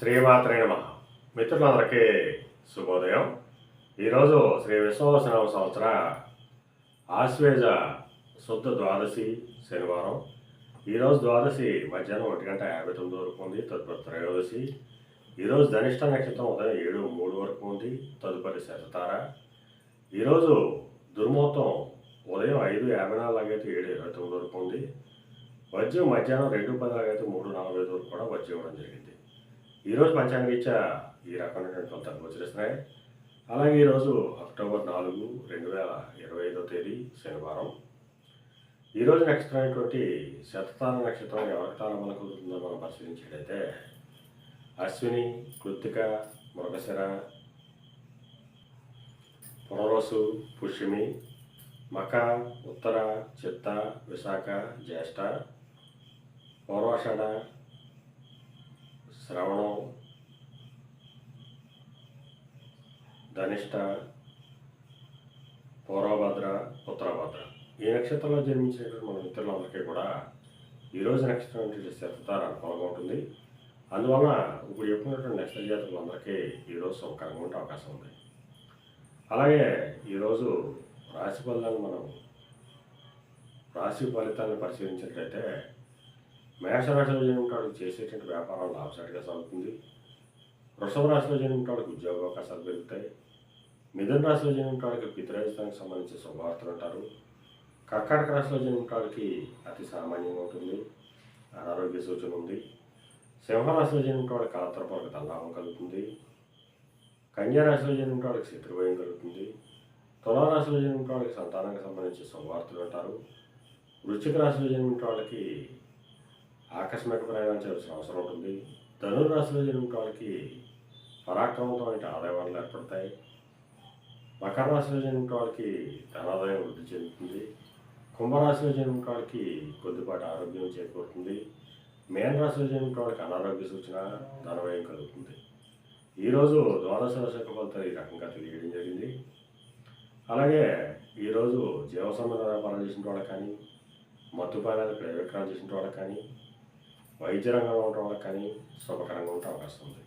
శ్రీమాత్రే నమ. మిత్రులందరికీ శుభోదయం. ఈరోజు శ్రీ విశ్వవసనామ సంవత్సర ఆశ్వేజ శుద్ధ ద్వాదశి శనివారం. ఈరోజు ద్వాదశి మధ్యాహ్నం ఒంటి గంట యాభై తొమ్మిది వరకు ఉంది తదుపరి త్రయోదశి. ఈరోజు ధనిష్ట నక్షత్రం ఉదయం ఏడు మూడు వరకు ఉంది తదుపరి శతతార. ఈరోజు దుర్ముహూర్తం ఉదయం ఐదు యాభై నాలుగు అయితే ఏడు ఇరవై తొమ్మిది వరకు ఉంది. వజ్రం మధ్యాహ్నం రెండు పది అయితే మూడు నలభై ఐదు వరకు కూడా వచ్చి ఇవ్వడం జరిగింది. ఈరోజు పంచాంగరీత్యా ఈ రకమైనటువంటి ఫలితాలు గోచరిస్తున్నాయి అలాగే ఈరోజు అక్టోబర్ నాలుగు రెండు వేల ఇరవై ఐదో తేదీ శనివారం. ఈరోజు నక్షత్రం అయినటువంటి శతతార నక్షత్రం ఎవరి తాళం మనకు కుదురుతుందో మనం పరిశీలించినట్లయితే అశ్విని కృత్తిక మృగశిర పునరోసు పుష్యమి మక ఉత్తర చిత్త విశాఖ జ్యేష్ఠ పౌర్వాషాఢ శ్రవణం ధనిష్ట పూర్వభద్ర ఉత్తరభద్ర. ఈ నక్షత్రంలో జన్మించినటువంటి మన మిత్రులందరికీ కూడా ఈరోజు నక్షత్రం అంటే శతతార అనుకూలంగా ఉంటుంది. అందువలన ఇప్పుడు చెప్పినటువంటి నక్షత్ర జాతకులందరికీ ఈరోజు శుభకరంగా ఉండే అవకాశం ఉంది. అలాగే ఈరోజు రాశి ఫలాలను మనం రాశి ఫలితాలను పరిశీలించినట్లయితే మేషరాశిలో జన్మింటాడు చేసేటువంటి వ్యాపారం లాభసాటిగా సాగుతుంది. వృషభ రాశిలో జన్మింటాడికి ఉద్యోగ అవకాశాలు పెరుగుతాయి. మిథున రాశిలో జన్మింటాడికి పితృస్థానికి సంబంధించిన శుభవార్తలు అంటారు. కర్కాటక రాశిలో జన్మింటాడికి అతి సామాన్యంగా ఉంటుంది. అనారోగ్య సూచన ఉంది. సింహరాశిలో జన్మింటాడికి కలత్రపూర్వక తల్లాభం కలుగుతుంది. కన్యారాశిలో రాశిలో జన్మింటాడికి శత్రుభయం కలుగుతుంది. తులారాశిలో జన్మింటాడికి సంతానానికి సంబంధించిన శుభవార్తలు అంటారు. వృశ్చిక రాశిలో జన్మించిన వాళ్ళకి ఆకస్మిక ప్రయాణం చేయాల్సిన అవసరం ఉంటుంది. ధనుర్రాశిలో జన్మించిన వాళ్ళకి పరాక్రమంతో అంటే ఆదాయ వనరులు ఏర్పడతాయి. మకర రాశిలో జన్మించిన వాళ్ళకి ధనాదాయం వృద్ధి చెందుతుంది. కుంభరాశిలో జన్మించిన వాళ్ళకి కొద్దిపాటి ఆరోగ్యం చేకూరుతుంది. మేన రాశిలో జన్మించిన వాళ్ళకి అనారోగ్య సూచన ధనవ్యయం కలుగుతుంది. ఈరోజు ద్వాదశ రాశి యొక్క ఫలితాలు ఈ రకంగా తెలియడం జరిగింది. అలాగే ఈరోజు జీవ సంబంధ వ్యాపారం చేసిన వాళ్ళకి కానీ మత్తుపానాలు క్రయ చేసిన వాళ్ళకి కానీ వైద్య రంగంలో ఉండటం వల్ల కానీ శుభకరంగా ఉండే అవకాశం ఉంది.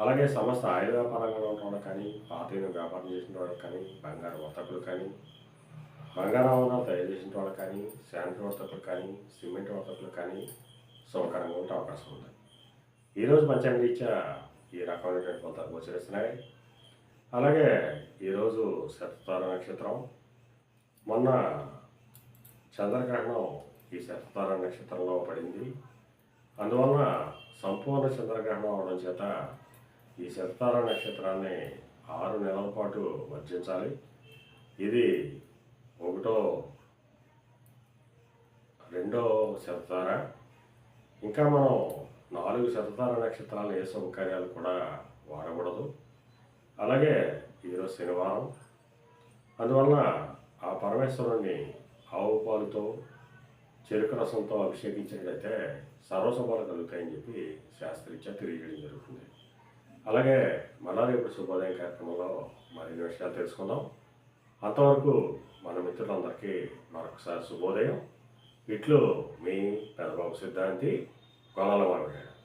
అలాగే సమస్త ఆయుధ వ్యాపారంగా ఉండటం వల్ల కానీ పాత వ్యాపారం చేసిన వాళ్ళకి కానీ బంగారు వర్తకులు కానీ బంగారం ఆవరణాలు తయారు చేసిన వాళ్ళకి కానీ శాంతి వర్తకులు కానీ సిమెంట్ వర్తకులు కానీ శుభకరంగా ఉండే అవకాశం ఉంది. ఈరోజు పంచాంగ రీత్యా ఈ రకమైనటువంటి ఫలితాలు గోచరిస్తున్నాయి. అలాగే ఈరోజు శతతార నక్షత్రం. మొన్న చంద్రగ్రహణం ఈ శతతార నక్షత్రంలో పడింది. అందువలన సంపూర్ణ చంద్రగ్రహణం అవడం చేత ఈ శతార నక్షత్రాన్ని ఆరు నెలల పాటు వర్జించాలి. ఇది ఒకటో రెండో శతతార ఇంకా మనం నాలుగు శతతార నక్షత్రాలు ఏ సౌకర్యాలు కూడా వాడకూడదు. అలాగే ఈరోజు శనివారం. అందువలన ఆ పరమేశ్వరుణ్ణి ఆవు పాలుతో చెరుకు రసంతో అభిషేకించినట్లయితే సర్వశుభాలు కలుగుతాయని చెప్పి శాస్త్రీత్యా తెలియజేయడం జరుగుతుంది. అలాగే మళ్ళా రేపు శుభోదయం కార్యక్రమంలో మరిన్ని విషయాలు తెలుసుకుందాం. అంతవరకు మన మిత్రులందరికీ మరొకసారి శుభోదయం. ఇట్లు మీ పెదబాబు సిద్ధాంతి కొలాల మామిడాడు